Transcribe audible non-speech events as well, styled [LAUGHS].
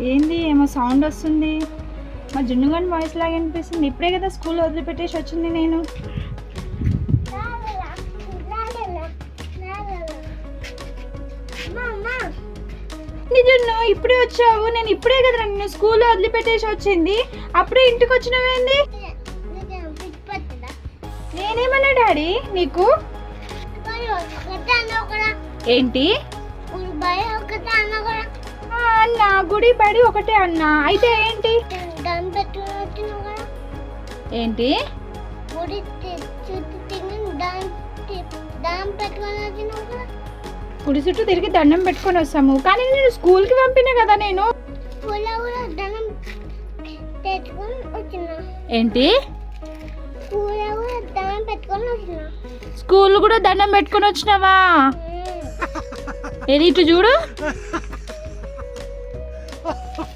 ఏంది ఏమో సౌండ్ వస్తుంది. మా జున్నుగాని వాయిస్ లాగా అనిపిస్తుంది. ఇప్పుడే కదా స్కూల్ వదిలిపెట్టేసి వచ్చింది నేను. నీ జున్ను ఇప్పుడే వచ్చావు. నేను ఇప్పుడే కదా నిన్ను స్కూల్లో వదిలిపెట్టేసి వచ్చింది. అప్పుడే ఇంటికి వచ్చినవేంది నేనేమన్నా డాడీ నీకు? ఏంటి? ఆ, అన్న గుడి బడి ఒకటే అన్న. అయితే ఏంటి? ఏంటి? గుడి చుట్టూ తిరిగి దండం పెట్టుకొని వస్తాము. కానీ నేను స్కూల్కి పంపిన కదా నేను. ఏంటి? స్కూల్ కూడా దండం పెట్టుకొని వచ్చినావా? ఏది ఇటు చూడు. Ha. [LAUGHS]